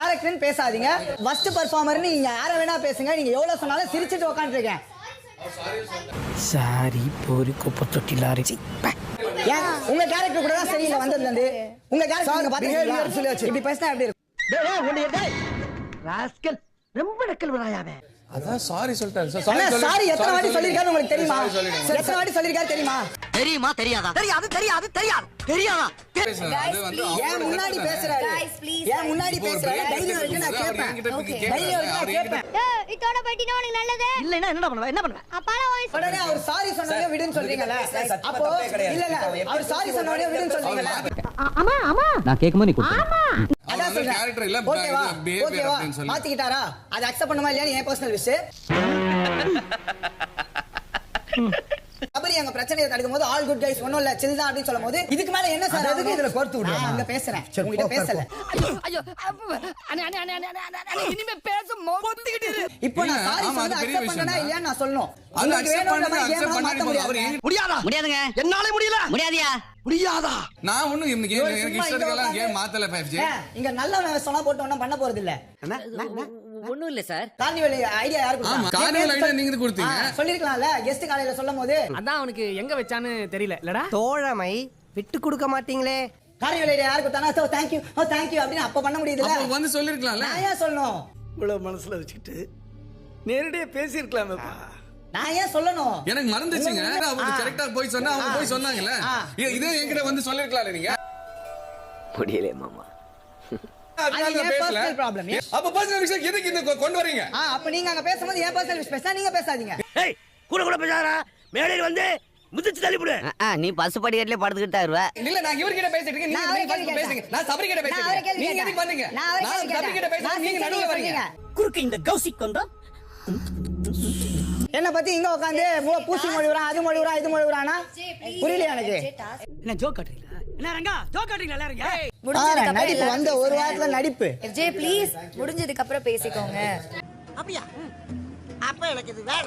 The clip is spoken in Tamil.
கேரக்டர்னு பேசாதீங்க. ஃபர்ஸ்ட் பெர்ஃபார்மர்னு நீங்க யார வேணா பேசுங்க. நீங்க எவ்வளவு சொன்னாலும் சிரிச்சிட்டு உட்காந்துருக்கேன் சாரி போரி குப்பை தொட்டில அரைச்சி ஏன்? உங்க கேரக்டர் கூட தான் சரியில்லை வந்ததுல இருந்து உங்க கேரக்டர் பாத்தீங்களா சொல்லியாச்சு. இப்படி பேசினா எப்படி இருக்கும்? ராஸ்கல் ரொம்ப நக்கல் விடாயாவே அதான் சாரி சொல்லிட்டாரு சார் எத்தனை வாட்டி சொல்லிருக்காரு உங்களுக்கு தெரியுமா. எத்தனை வாட்டி சொல்லிருக்காரு தெரியுமா? தெரியுமா தெரியாதா? தெரியாது தெரியாது தெரியாது. தெரியாதா ஏன் முன்னாடி பேசுறாரு? Guys, please, ஏன் முன்னாடி பேசுறாரு? தைரியம் இருக்கு நான் கேட்பேன். தைரியம் இருக்கு நான் கேட்பேன். உனக்கு நல்லது? என்ன பண்ணுவ? என்ன பண்ணுவ? அப்பாலாம் வாய்ஸ் உடனே அவர் சாரி சொன்னோடனே விடுன்னு சொல்றீங்கல்ல? அப்போ இல்ல இல்ல. அவர் சாரி சொன்னோடனே விடுன்னு நான் கேட்கும்போது நீ கொடுத்த அதான் சொல்றேன். character இல்ல, ஓகேவா ஓகேவா. மாத்திக்கிட்டாரா? அது அக்செப்ட் பண்ணுமா இல்லையா என் பர்சனல் விஷயம் அங்க பிரச்சனையை தடுக்கும் போது ஆல் குட் கைஸ் ஒண்ணும் இல்ல சில் தான் அப்படின்னு சொல்லும் போது இதுக்கு மேல என்ன சார் எதுக்கு இதுல கோர்த்து விடுறா? நான் அங்க பேசுறேன். உங்ககிட்ட பேசல. ஐயோ இனிமே பேச மொத்திக்கிட்டு. இப்போ நான் சாரி பெரிய அக்செப்ட் பண்ணனா இல்லையா நான் சொல்லணும். முடியாது. முடியாதுங்க. என்னால முடியல. முடியாதியா? முடியாதா? நான் ஒண்ணும் எனக்கு எனக்கு இஷ்டத்துக்கெல்லாம் உட்கார்ந்து- கேம் மாத்தல ஃபைவ் ஜி ஏன், இங்க நல்ல சொன்னா போட்டு ஒண்ணும் பண்ண போறது இல்ல ஒண்ணும் இல்ல சார். கார்னிவல் ஐடியா யாரு கொடுத்தா? idea நீங்க கொடுத்தீங்க. சொல்லிருக்கலாம்ல கெஸ்ட் காலையில சொல்லும் போது அதான் அவனுக்கு எங்க வச்சான்னு தெரியல. இல்லடா. தோழமை விட்டு கொடுக்க மாட்டீங்களே? கார்னிவல் ஐடியா யாரு கொடுத்தானா? ஓ தேங்க்யூ ஓ தேங்க்யூ அப்படின்னு அப்ப பண்ண முடியுதுல அப்போ வந்து சொல்லிருக்கலாம்ல. நான் ஏன் சொல்லணும்? இவ்வளவு மனசுல வச்சுக்கிட்டு நேரடியா பேசியிருக்கலாமேப்பா. நான் ஏன் சொல்லணும்? எனக்கு மறந்துச்சுங்க. அவங்க. கரெக்டா போய் சொன்னா அவங்க. போய் சொன்னாங்கல்ல. இதே என்கிட்ட வந்து சொல்லிருக்கலாம்ல நீங்க. முடியல மாமா. அப்ப பர்சனல் விஷயம் எதுக்கு இந்த கொ- கொண்டு வரீங்க? ஆ அப்ப நீங்க அங்க பேசும்போது ஏன் பர்சனல் விஷயம் பேசினா நீங்க பேசாதீங்க. ஏய் கூட கூட பேசாதா மேடையில் வந்து முதிச்சு தள்ளிவிடு நீ பஸ் படிக்கட்டுல படுத்துக்கிட்டா இருவ இல்ல நான் இவர்கிட்ட பேசிட்டு இருக்கேன். நீங்க பேசுங்க சபரி கிட்ட நீங்க எதுக்கு. பண்ணீங்க சபரி கிட்ட. பேசுறேன் நீங்க நடுவுல வரீங்க. குறுக்கு இந்த கௌசிக் வந்தா என்ன பத்தி இங்க உட்காந்து மூ- பூசி மொழிவுறான் அது மொழிவுறான் இது மொழிவுறானா? புரியல எனக்கு? என்ன ஜோக் காட்டுறீங்களா? என்ன ரங்கா ஜோக் காட்டுறீங்களா எல்லாரும்? ஏய். ஆ, நடிப்பு வந்த ஒரு வாரத்துல நடிப்பு. ஜே ப்ளீஸ் முடிஞ்சதுக்கு அப்புறம் பேசிக்கோங்க. அப்படியா? அப்ப எனக்கு இது வேற